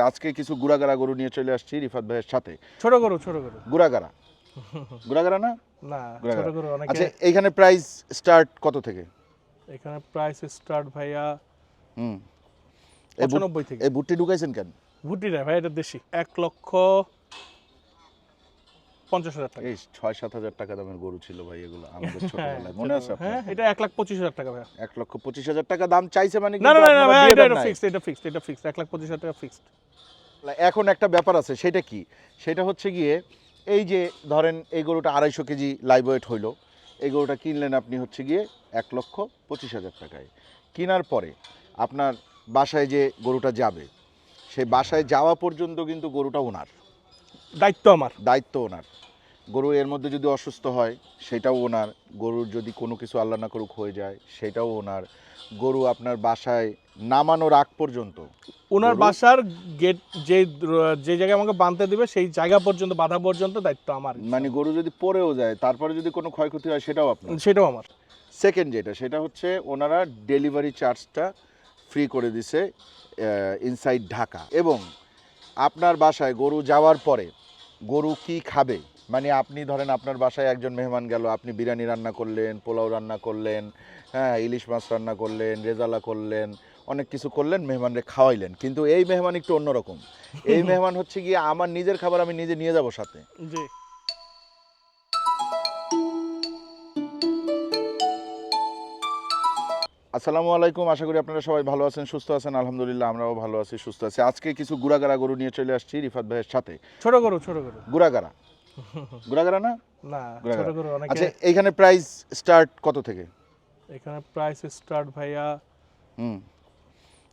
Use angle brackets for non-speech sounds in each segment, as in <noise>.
আজকে কিছু গুড়াগাড়া গরু নিয়ে চলে আসছি রিফাত ভাইয়ের সাথে। ছোট গরু ছোট গরু। গুড়াগাড়া। গুড়াগাড়া না? না ছোট গরু অনেক আচ্ছা এইখানে প্রাইস স্টার্ট কত থেকে? এখানে প্রাইস স্টার্ট ভাইয়া হুম। এই বুট- পঁচানব্বই থেকে। এই বুটটি ঢুকাইছেন কেন? ভুটি না ভাই এটা দেশি। এক লক্ষ পঞ্চাশ হাজার টাকা। এই ছয় সাত হাজার টাকা দামের গরু ছিল ভাই এগুলো আমাদের ছোটবেলায় মনে আছে হ্যাঁ এটা এক লাখ পঁচিশ হাজার টাকা এক লক্ষ পঁচিশ হাজার টাকা দাম চাইছে মানে না না না, না ভাই এটা দেন এটা নাই। ফিক্সড এটা ফিক্সড এটা ফিক্সড এক লাখ পঁচিশ হাজার টাকা ফিক্সড এখন একটা ব্যাপার আছে সেটা কি? সেটা হচ্ছে গিয়ে এই যে ধরেন এই গরুটা আড়াইশো কেজি লাইভ ওয়েট হইল এই গরুটা কিনলেন আপনি হচ্ছে গিয়ে এক লক্ষ পঁচিশ হাজার টাকায়। কেনার পরে আপনার বাসায় যে গরুটা যাবে সেই বাসায় যাওয়া পর্যন্ত কিন্তু গরুটা ওনার। দায়িত্ব আমার। দায়িত্ব ওনার। গরু এর মধ্যে যদি অসুস্থ হয় সেটাও ওনার। গরুর যদি কোনো কিছু আল্লাহ না করুক হয়ে যায় সেটাও ওনার। গরু আপনার বাসায় নামানোর আগ পর্যন্ত। ওনার বাসার গেট যে যে জায়গায় আমাকে বাঁধতে দিবে সেই জায়গা পর্যন্ত বাধা পর্যন্ত দায়িত্ব আমার। মানে গরু যদি পড়েও যায় তারপরে যদি কোনো ক্ষয়ক্ষতি হয় সেটাও আপনার। সেটাও আমার। সেকেন্ড যেটা সেটা হচ্ছে ওনারা ডেলিভারি চার্জটা ফ্রি করে দিছে ইনসাইড ঢাকা। এবং আপনার বাসায় গরু যাওয়ার পরে গরু কি খাবে? মানে আপনি ধরেন আপনার বাসায় একজন মেহমান গেল আপনি বিরিয়ানি রান্না করলেন পোলাও রান্না করলেন হ্যাঁ ইলিশ মাছ রান্না করলেন রেজালা করলেন অনেক কিছু করলেন মেহমানরে খাওয়াইলেন। কিন্তু এই মেহমান একটু অন্যরকম। এই মেহমান হচ্ছে গিয়ে আমার নিজের খাবার আমি নিজে নিয়ে যাব সাথে। আসসালামু আলাইকুম আশা করি আপনারা সবাই ভালো আছেন সুস্থ আছেন আলহামদুলিল্লাহ আমরাও ভালো আছি সুস্থ আছি। আজকে কিছু গুড়াগাড়া গরু নিয়ে চলে আসছি রিফাত ভাইয়ের সাথে। ছোট গরু ছোট গরু। গুড়াগাড়া। গুড়াগাড়া না? না ছোট গরু অনেকে আচ্ছা এইখানে প্রাইস স্টার্ট কত থেকে? এখানে প্রাইস স্টার্ট ভাইয়া হুম।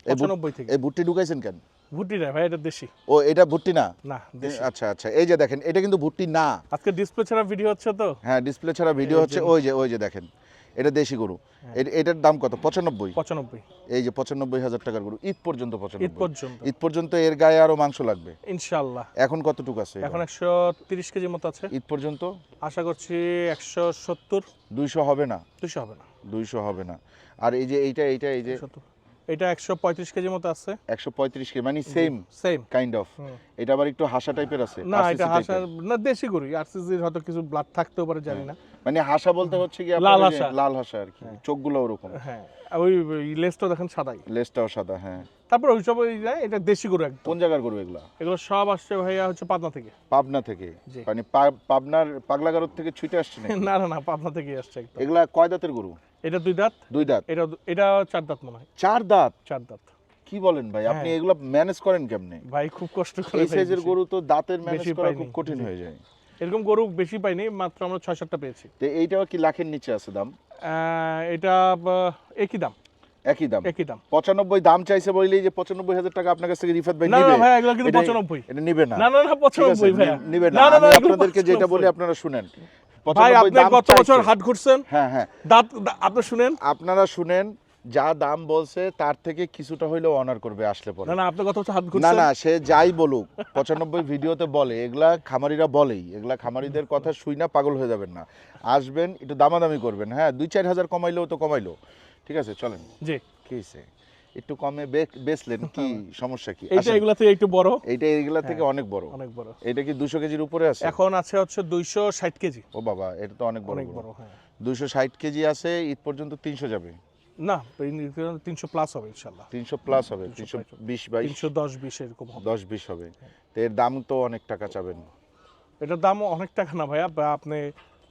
এই বুট- পঁচানব্বই থেকে। এই বুটটি ঢুকাইছেন কেন? ভুটি না ভাই এটা দেশি। ও এটা ভুট্টি না? না আচ্ছা আচ্ছা এই যে দেখেন এটা কিন্তু ভুট্টি না। আজকে ডিসপ্লে ছাড়া ভিডিও হচ্ছে তো? হ্যাঁ ডিসপ্লে ছাড়া ভিডিও হচ্ছে ওই যে ওই যে দেখেন। এটা দেশি গরু। এটার দাম কত? পঁচানব্বই? পঁচানব্বই। এই যে পঁচানব্বই হাজার টাকার গরু ঈদ পর্যন্ত ঈদ পর্যন্ত। ঈদ পর্যন্ত এর গায়ে আরও মাংস লাগবে। ইনশাল্লাহ এখন কতটুকু আছে এখন একশো তিরিশ কেজির মতো আছে। ঈদ পর্যন্ত? আশা করছি একশো সত্তর। দুইশো হবে না। দুইশো হবে না। দুইশো হবে না। আর এই যে এইটা এইটা এই যে সত্তর। এটা একশো পঁয়ত্রিশ কেজি মতো আছে। একশো পঁয়ত্রিশ কে মানে সেম সেম কাইন্ড অফ এটা আবার একটু হাসা টাইপের আছে না এটা এর। না দেশি গরু হয়তো কিছু ব্লাড থাকতেও পারে জানি না। মানে হাসা বলতে হচ্ছে কি লাল হাসা। লাল হাসা আর কি চোখগুলো ওরকম। হ্যাঁ ওই লেজটা দেখেন সাদাই। লেজটাও সাদা হ্যাঁ। তারপর ওই যায়, এটা দেশি গরু একদম। কোন জায়গার গরু এগুলা? এগুলো সব আসছে ভাইয়া হচ্ছে পাবনা থেকে। পাবনা থেকে? মানে পাবনার পাগলাগারদ থেকে ছুটে আসছে <laughs> না না না পাবনা থেকে আসছে এগুলা কয় দাঁতের গরু? এটা দুই দাঁত? দুই দাঁত। এটা এটা চার দাঁত মনে হয়। চার দাঁত? চার দাঁত। কি বলেন ভাই? আপনি হ্যাঁ। এগুলা ম্যানেজ করেন কেমনে? ভাই খুব কষ্ট করে এই সাইজের গরু তো দাঁতের ম্যানেজ করা খুব কঠিন হয়ে যায়। এরকম গরু বেশি পাইনি মাত্র আমরা ছয় সাতটা পেয়েছি। তো এইটাও কি লাখের নিচে আছে দাম? এটা একই দাম। একই দাম। একই দাম। পঁচানব্বই দাম চাইছে বললেই যে পঁচানব্বই হাজার টাকা আপনার কাছ থেকে রিফাত ভাই নিবে না ভাই এগুলো কিন্তু এটা- পঁচানব্বই। এটা নিবে না। না না না নি- নিবে না। আমি আপনাদেরকে যেটা বলি আপনারা শুনেন। ভাই আপনি গত বছর হাট ঘুরছেন? হ্যাঁ হ্যাঁ। দাঁত আপনি শুনেন? আপনারা শুনেন যা দাম বলছে তার থেকে কিছুটা হইলেও অনার করবে আসলে পরে না না সে যাই বলুক পঁচানব্বই ভিডিওতে বলে এগুলা খামারিরা বলেই এগুলা খামারিদের কথা শুই না পাগল হয়ে যাবেন না। আসবেন একটু দামাদামি করবেন হ্যাঁ দুই চার হাজার কমাইলেও তো কমাইলো। ঠিক আছে চলেন। জি। কি? একটু কমে বেচলেন কি সমস্যা কি? এইটা আসেন। এগুলাতে একটু বড়? এইটা এইগুলা থেকে অনেক বড়। অনেক বড়। এটা কি দুশো কেজির উপরে আছে? এখন আছে হচ্ছে দুইশো ষাট কেজি। ও বাবা এটা তো অনেক বড় অনেক বড় হ্যাঁ। দুশো ষাট কেজি আছে ঈদ পর্যন্ত তিনশো যাবে। না তিনশো প্লাস হবে ইনশাল্লাহ। তিনশো প্লাস হবে তিনশো বিশ বাইশ। তিনশো দশ বিশ এরকম হবে। দশ বিশ হবে। তো এর দাম তো অনেক টাকা চাবেন। এটার দাম অনেক টাকা না ভাইয়া আপনি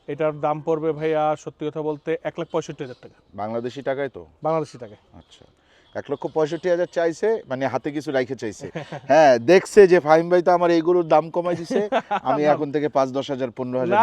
এটার দাম পড়বে ভাইয়া সত্যি কথা বলতে এক লাখ পঁয়ষট্টি হাজার টাকা। বাংলাদেশি টাকায় তো? বাংলাদেশি টাকায়। আচ্ছা। এক লক্ষ পঁয়ষট্টি হাজার চাইছে মানে হাতে কিছু রাইখে চাইছে। হ্যাঁ দেখছে যে ফাহিম ভাই তো আমার এইগুলোর দাম কমাই দিছে আমি এখন থেকে পাঁচ দশ হাজার পনেরো হাজার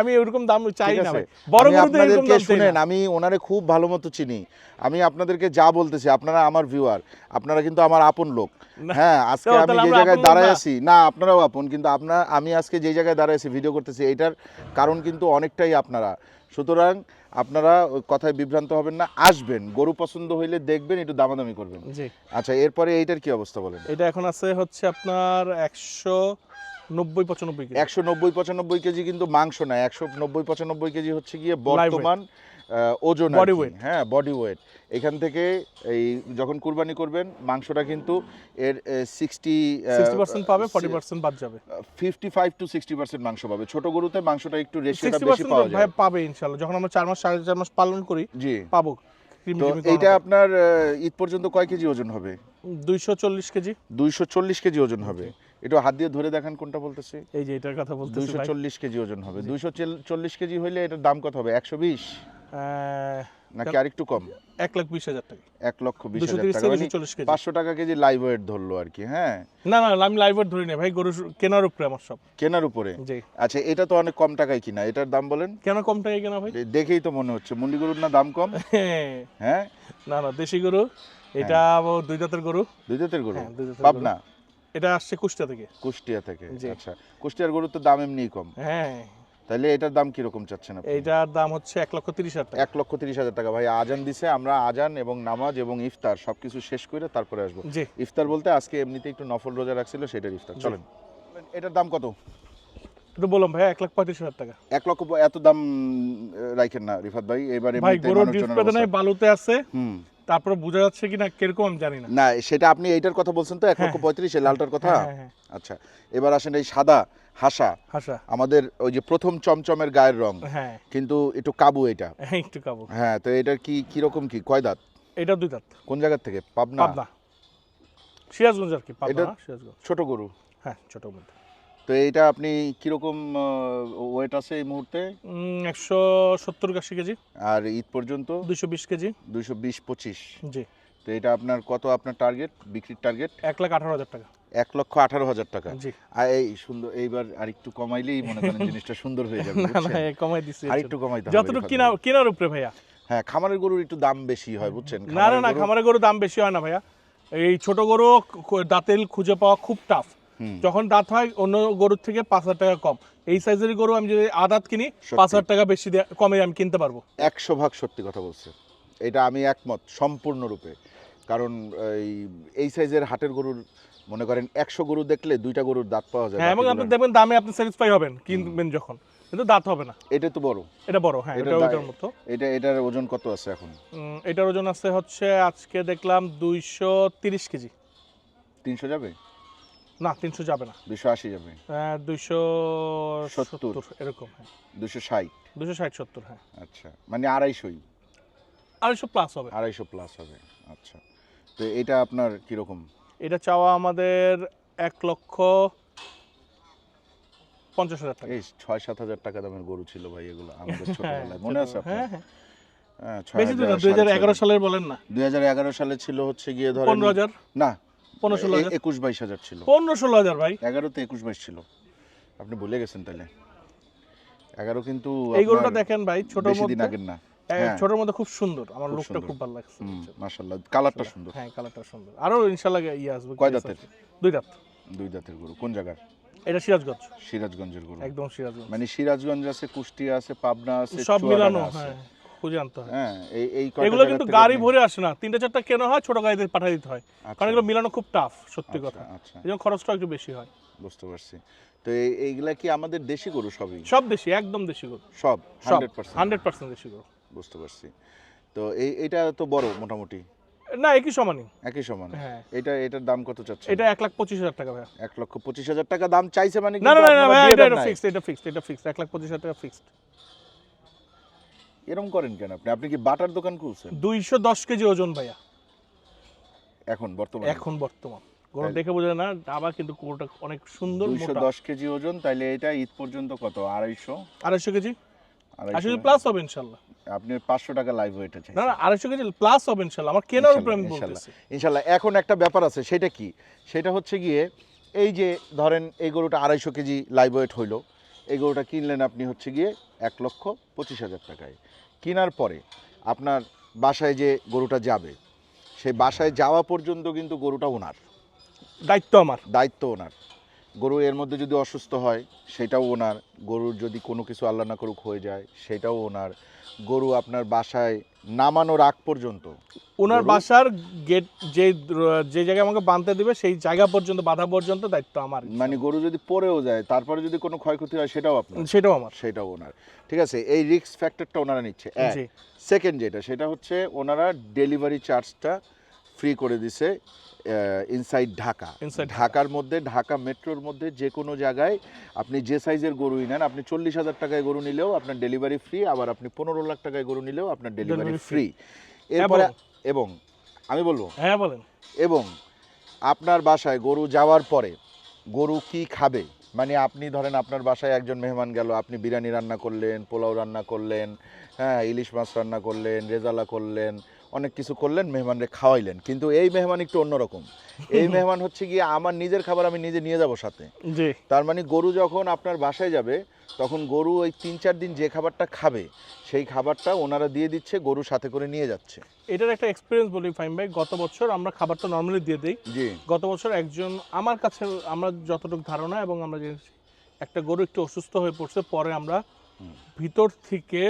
আমি ওরকম দাম চাই না বড় আপনাদেরকে শুনেন আমি ওনারে খুব ভালো মতো চিনি। আমি আপনাদেরকে যা বলতেছি আপনারা আমার ভিউয়ার আপনারা কিন্তু আমার আপন লোক। হ্যাঁ আজকে আমি যে জায়গায় দাঁড়ায়? আছি না আপনারাও আপন কিন্তু আপনার আমি আজকে যে জায়গায় দাঁড়ায় আছি ভিডিও করতেছি এটার কারণ কিন্তু অনেকটাই আপনারা। সুতরাং আপনারা কথায় বিভ্রান্ত হবেন না আসবেন। গরু পছন্দ হইলে দেখবেন একটু দামাদামি করবেন। জি। আচ্ছা এরপরে এইটার কি অবস্থা বলেন? এটা এখন আছে হচ্ছে আপনার একশো নব্বই পঁচানব্বই একশো নব্বই পঁচানব্বই কেজি কিন্তু মাংস না একশো নব্বই পঁচানব্বই কেজি হচ্ছে গিয়ে বর্তমান ওজন বডি weight। হ্যাঁ বডি ওয়েট এখান থেকে এই যখন কুরবানি করবেন মাংসটা কিন্তু এর সিক্সটি পার্সেন্ট পাবে ফর্টি পার্সেন্ট বাদ যাবে। Fifty five to sixty percent মাংস পাবে। ছোট গরুতে মাংসটা একটু রেশিওটা বেশি পাওয়া ভাই যায় পাবে ইনশাল্লাহ যখন আমরা চার মাস সাড়ে চার মাস পালন করি জি। পাবো। এইটা আপনার ঈদ পর্যন্ত কয় কেজি ওজন হবে? দুইশো চল্লিশ কেজি। দুইশো চল্লিশ কেজি ওজন হবে। একটু হাত দিয়ে ধরে দেখেন কোনটা বলতেছি। এই যে এটার কথা দুইশো ভাই। চল্লিশ কেজি ওজন হবে। দুইশো চল্লিশ কেজি হইলে এটার দাম কত হবে? একশো বিশ? নাকি আরেকটু কম? এক লাখ বিশ হাজার টাকা। এক লক্ষ বিশ হাজার টাকা। মানে পাঁচশো টাকা কেজি লাইভ ওয়েট ধরলো আর কি হ্যাঁ? না না আমি লাইভ ধরি না ভাই গরু কেনার উপরে আমার সব। কেনার উপরে? আচ্ছা এটা তো অনেক কম টাকায় কিনা এটার দাম বলেন? কেন কম টাকা কেনা ভাই? দেখেই তো মনে হচ্ছে মুন্ডি গরুর না দাম কম? <laughs> হ্যাঁ? না না দেশি গরু এটা দুই দাঁতের গরু। দুই জাতের গরু? হ্যাঁ, জাতের পাবনা? এটা আসছে কুষ্টিয়া থেকে। কুষ্টিয়া থেকে আচ্ছা। কুষ্টিয়ার গরুর তো দাম এমনিই কম। হ্যাঁ। তাহলে এটার দাম কীরকম চাচ্ছেন আপনি? এইটার দাম হচ্ছে এক লক্ষ তিরিশ হাজার টাকা। এক লক্ষ তিরিশ হাজার টাকা। ভাই আজান দিছে আমরা আজান এবং নামাজ এবং ইফতার সবকিছু শেষ করে তারপরে আসব। ইফতার বলতে আজকে এমনিতে একটু নফল রোজা রাখছিল সেটার ইফতার। চলেন এটার দাম কত? একটু বললাম ভাই এক লাখ পঁয়ত্রিশ হাজার টাকা। এক লক্ষ এত দাম রাখেন না রিফাত ভাই এবার ভাই গরুর ডিসপ্লেতে নাই বালুতে আছে। হুম। তারপরে বোঝা যাচ্ছে কিনা কীরকম জানি না। না সেটা আপনি এইটার কথা বলছেন তো এক লক্ষ হ্যাঁ। পঁয়ত্রিশ লালটার কথা? হ্যাঁ, হ্যাঁ। আচ্ছা এবার আসেন এই সাদা। হাসা। হাসা। আমাদের ওই যে প্রথম চমচমের গায়ের রং। হ্যাঁ। কিন্তু একটু কাবু এটা। হ্যাঁ একটু কাবু। হ্যাঁ তো এটার কি কীরকম কি? কয় দাঁত? এটা দুই দাঁত। কোন জায়গা থেকে? পাবনা? পাবনা। সিরাজগঞ্জ আর কি পাবনা সিরাজগঞ্জ। ছোট গরু? হ্যাঁ ছোট মধ্যে তো এইটা আপনি কীরকম ওয়েট আছে এই মুহূর্তে? একশো সত্তর আশি কেজি। আর ঈদ পর্যন্ত? দুইশো বিশ কেজি। দুইশো বিশ পঁচিশ। জি। তো এটা আপনার কত আপনার টার্গেট বিক্রির টার্গেট এক লাখ আঠারো হাজার টাকা। এক লক্ষ আঠারো হাজার টাকা। আর এই সুন্দর এইবার আর একটু কমাইলেই মনে করেন জিনিসটা সুন্দর হয়ে যাবে <laughs> বুঝছেন? কমাই দিচ্ছি আর একটু কমাইতে হবে যতটুকু কিনা কেনার উপরে ভাইয়া। হ্যাঁ খামারের গরুর একটু দাম বেশি হয় বুঝছেন? না না না খামারের গরু দাম বেশি হয় না ভাইয়া। এই ছোট গরু দাঁতেল খুঁজে পাওয়া খুব টাফ যখন দাঁত হয় অন্য গরুর থেকে পাঁচ হাজার টাকা কম। এই সাইজের গরু আমি যদি আদাত কিনি পাঁচ হাজার টাকা বেশি কমে আমি কিনতে পারব। একশো ভাগ সত্যি কথা বলছে। এটা আমি একমত সম্পূর্ণরূপে। কারণ এই এই সাইজের হাটের গরুর মনে করেন একশো গরু দেখলে দুইটা গরুর দাঁত পাওয়া যায় হ্যাঁ এবং আপনি দেখবেন দামে আপনি স্যাটিসফাই হবেন কিনবেন যখন। কিন্তু দাঁত হবে না। এটা তো বড়। এটা বড় হ্যাঁ এটা এটা মতো। এটা এটার ওজন কত আছে এখন? এটার ওজন আছে হচ্ছে আজকে দেখলাম দুইশো তিরিশ কেজি। তিনশো যাবে? না তিনশো যাবে না। দুশো আশি যাবে। দুইশো সত্তর। সত্তর এরকম হ্যাঁ। দুশো ষাট। দুশো ষাট সত্তর হ্যাঁ। আচ্ছা মানে আড়াইশোই। আড়াইশো প্লাস হবে। আড়াইশো প্লাস হবে আচ্ছা। তো এটা আপনার কীরকম? এটা চাওয়া আমাদের এক লক্ষ পঞ্চাশ হাজার টাকা। এই ছয় সাত হাজার টাকা দামের গরু ছিল ভাই এগুলো আমাদের ছোটবেলায়। মনে আছে আপনার? হ্যাঁ হ্যাঁ। হ্যাঁ, বেশি দূর না দুই হাজার এগারো সালের বলেন না। দুই হাজার এগারো সালে ছিল হচ্ছে গিয়ে ধরেন পনেরো হাজার? না পনেরো ষোলো হাজার। একুশ বাইশ হাজার ছিল। পনেরো ষোলো হাজার ভাই। এগারোতে একুশ বাইশ ছিল। আপনি ভুলে গেছেন তাহলে। এগারো কিন্তু এই গরুটা দেখেন ভাই ছোট দিন আগের না। হ্যাঁ। ছোটর মধ্যে খুব সুন্দর। আমার লুকটা খুব ভালো লাগছে। মাশাল্লাহ কালারটা সুন্দর। হ্যাঁ কালারটা সুন্দর। আরও ইনশাল্লাহ ইয়ে আসবে কয় দাঁতের? দুই দাঁত। দুই দাঁতের গরু। কোন জায়গার? এটা সিরাজগঞ্জ। সিরাজগঞ্জের গরু। একদম সিরাজগঞ্জ। মানে সিরাজগঞ্জ আছে কুষ্টিয়া আছে পাবনা আছে সব মিলানো হ্যাঁ খুঁজে আনতে হয়। হ্যাঁ এই এই এগুলো কিন্তু গাড়ি ভরে আসে না। তিনটা চারটা কেনা হয় ছোট গাড়িতে পাঠিয়ে দিতে হয়। আচ্ছা, কারণ এগুলো মিলানো খুব টাফ সত্যি আচ্ছা, কথা। আচ্ছা। এই জন্য খরচটা একটু বেশি হয়। বুঝতে পারছি। তো এইগুলা কি আমাদের দেশি গরু সবই? সব দেশি একদম দেশি গরু। সব সব হান্ড্রেড পার্সেন্ট হান্ড্রেড পার্সেন্ট দেশি গরু। বুঝতে পারছি। তো এই এটা তো বড় মোটামুটি? না একই সমানই। একই সমান? হ্যাঁ। এটা এটার দাম কত চাচ্ছে এটা এক লাখ পঁচিশ হাজার টাকা ভাইয়া। এক লক্ষ পঁচিশ হাজার টাকা দাম চাইছে মানে না না না, আপনারা এটা এটা। ফিক্সড এটা ফিক্সড এটা ফিক্সড এক লাখ পঁচিশ হাজার টাকা ফিক্সড এরকম করেন কেন আপনি? আপনি কি বাটার দোকান খুলছেন? দুইশো দশ কেজি ওজন ভাইয়া। এখন বর্তমানে? এখন বর্তমান। গরু দেখে বোঝা না আবার কিন্তু গরুটা অনেক সুন্দর দুইশো মোটা দশ কেজি ওজন তাইলে এটা ঈদ পর্যন্ত কত? আড়াইশো? আড়াইশো কেজি? আড়াইশো আড়াইশো প্লাস হবে ইনশাল্লাহ। আপনি পাঁচশো টাকা লাইভ ওয়েটে চাই না না আড়াইশো কেজি প্লাস হবে ইনশাল্লাহ আমার কেনার উপরে আমি বলতেছি। ইনশাল্লাহ এখন একটা ব্যাপার আছে সেটা কি? সেটা হচ্ছে গিয়ে এই যে ধরেন এই গরুটা আড়াইশো কেজি লাইভ ওয়েট হইল এই গরুটা কিনলেন আপনি হচ্ছে গিয়ে এক লক্ষ পঁচিশ হাজার টাকায়। কেনার পরে আপনার বাসায় যে গরুটা যাবে সেই বাসায় যাওয়া পর্যন্ত কিন্তু গরুটা ওনার। দায়িত্ব আমার। দায়িত্ব ওনার। গরু এর মধ্যে যদি অসুস্থ হয় সেটাও ওনার। গরুর যদি কোনো কিছু আল্লাহ না করুক হয়ে যায় সেটাও ওনার। গরু আপনার বাসায় নামানোর আগ পর্যন্ত ওনার বাসার গেট যে যে জায়গায় আমাকে বাঁধতে দিবে সেই জায়গা পর্যন্ত বাধা পর্যন্ত দায়িত্ব আমার। মানে গরু যদি পড়েও যায় তারপরে যদি কোনো ক্ষয়ক্ষতি হয় সেটাও আপনার। সেটাও আমার। সেটাও ওনার। ঠিক আছে এই রিস্ক ফ্যাক্টরটা ওনারা নিচ্ছে। সেকেন্ড যেটা সেটা হচ্ছে ওনারা ডেলিভারি চার্জটা ফ্রি করে দিছে ইনসাইড ঢাকা। ঢাকার মধ্যে ঢাকা মেট্রোর মধ্যে যে কোনো জায়গায় আপনি যে সাইজের গরুই নেন আপনি চল্লিশ হাজার টাকায় গরু নিলেও আপনার ডেলিভারি ফ্রি আবার আপনি পনেরো লাখ টাকায় গরু নিলেও আপনার ডেলিভারি ফ্রি। এরপরে এবং- এবং? আমি বলব? হ্যাঁ বলেন। এবং? আপনার বাসায় গরু যাওয়ার পরে গরু কি খাবে? মানে আপনি ধরেন আপনার বাসায় একজন মেহমান গেল আপনি বিরিয়ানি রান্না করলেন পোলাও রান্না করলেন হ্যাঁ ইলিশ মাছ রান্না করলেন রেজালা করলেন অনেক কিছু করলেন মেহমানরে খাওয়াইলেন। কিন্তু এই মেহমান একটু অন্যরকম। এই মেহমান হচ্ছে গিয়ে আমার নিজের খাবার আমি নিজে নিয়ে যাব সাথে। তার মানে গরু যখন আপনার বাসায় যাবে তখন গরু ওই তিন চার দিন যে খাবারটা খাবে সেই খাবারটা ওনারা দিয়ে দিচ্ছে গরু সাথে করে নিয়ে যাচ্ছে। এটার একটা এক্সপিরিয়েন্স বলি ফাইম ভাই গত বছর আমরা খাবারটা নর্মালি দিয়ে দিই। জি। গত বছর একজন আমার কাছে আমরা যতটুকু ধারণা এবং আমরা একটা গরু একটু অসুস্থ হয়ে পড়ছে পরে আমরা ভিতর থেকে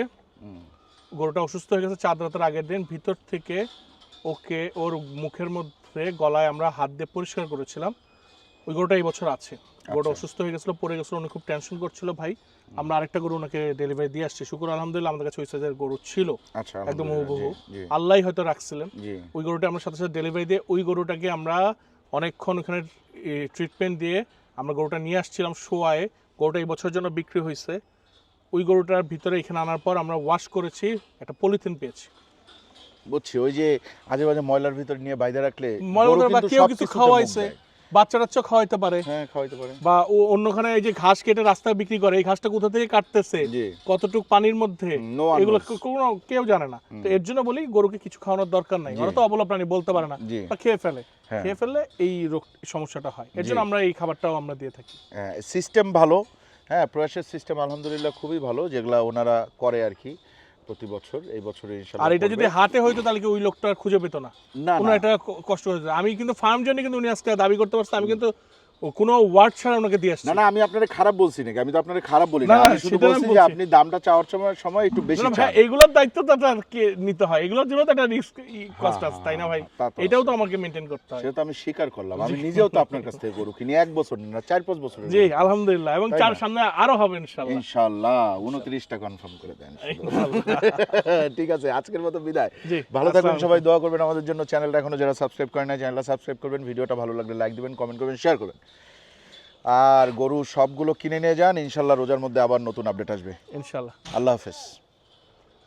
গরুটা অসুস্থ হয়ে গেছে চাঁদ রাতের আগের দিন। ভিতর থেকে ওকে ওর মুখের মধ্যে গলায় আমরা হাত দিয়ে পরিষ্কার করেছিলাম। ওই গরুটা এই বছর আছে। গরুটা আচ্ছা। অসুস্থ হয়ে গেছিল পড়ে গেছিল উনি খুব টেনশন করছিল ভাই। আমরা আরেকটা গরু ওনাকে ডেলিভারি দিয়ে আসছি। শুকুর আলহামদুলিল্লাহ আমাদের কাছে ওই সাইজের গরু ছিল। আচ্ছা একদম হুবহু। আল্লাহ হয়তো রাখছিলেন। ওই গরুটা আমরা সাথে সাথে ডেলিভারি দিয়ে ওই গরুটাকে আমরা অনেকক্ষণ ওখানে ট্রিটমেন্ট দিয়ে আমরা গরুটা নিয়ে আসছিলাম শোয়ায়। গরুটা এই বছরের জন্য বিক্রি হয়েছে। ওই গরুটার ভিতরে এখানে আনার পর আমরা ওয়াশ করেছি একটা পলিথিন পেয়েছি। বুঝছি ওই যে আজে বাজে ময়লার ভিতর নিয়ে বাইরে রাখলে বা কেউ কিছু খাওয়াইছে দেয়। বাচ্চা টাচ্চা খাওয়াইতে পারে। হ্যাঁ খাওয়াইতে পারে। বা ও অন্যখানে এই যে ঘাস কেটে রাস্তায় বিক্রি করে এই ঘাসটা কোথা থেকে কাটতেছে কতটুক পানির মধ্যে এগুলো কোনো কেউ জানে না। তো এর জন্য বলি গরুকে কিছু খাওয়ানোর দরকার নাই। ওরা তো অবলা প্রাণী বলতে পারে না। বা খেয়ে ফেলে। হ্যাঁ। খেয়ে ফেললে এই রোগ সমস্যাটা হয়। এর জন্য আমরা এই খাবারটাও আমরা দিয়ে থাকি। সিস্টেম ভালো। হ্যাঁ প্রয়াসের সিস্টেম আলহামদুলিল্লাহ খুবই ভালো যেগুলা ওনারা করে আর কি প্রতি বছর এই বছরে ইনশাআল্লাহ আর এটা যদি হাতে হইতো তাহলে কি ওই লোকটা খুঁজে পেতো না? না কোনো না একটা কষ্ট হতো। আমি কিন্তু ফার্ম জন্য কিন্তু উনি আজকে দাবি করতে পারছে আমি কিন্তু ও কোনো ওয়ার্ড ছাড়া ওনাকে দিয়ে আসছি। না না আমি আপনারে খারাপ বলছি নাকি? আমি তো আপনারে খারাপ বলি না, আমি শুধু বলছি যে আপনি দামটা চাওয়ার সময় সময় একটু বেশি চান। দায়িত্ব তো নিতে হয়। এগুলোর জন্য তো একটা রিস্ক হ্যাঁ, আছে তাই না ভাই? হ্যাঁ, তো এটাও তো আমাকে মেনটেন করতে হয়। সেটা তো আমি স্বীকার করলাম। আমি নিজেও তো আপনার কাছ থেকে গরু কিনি এক বছর না চার পাঁচ বছর জি আলহামদুলিল্লাহ। এবং চার সামনে আরও হবে ইনশাআল্লাহ। উনত্রিশটা কনফার্ম করে দেন। <laughs> ঠিক আছে আজকের মতো বিদায়। ভালো থাকবেন সবাই দোয়া করবেন আমাদের জন্য। চ্যানেলটা এখনও যারা সাবস্ক্রাইব করেন না চ্যানেলটা সাবস্ক্রাইব করবেন ভিডিওটা ভালো লাগলে লাইক দিবেন কমেন্ট করবেন শেয়ার করবেন। আর গরু সবগুলো কিনে নিয়ে যান ইনশাল্লাহ রোজার মধ্যে আবার নতুন আপডেট আসবে। ইনশাল্লাহ। আল্লাহ হাফেজ।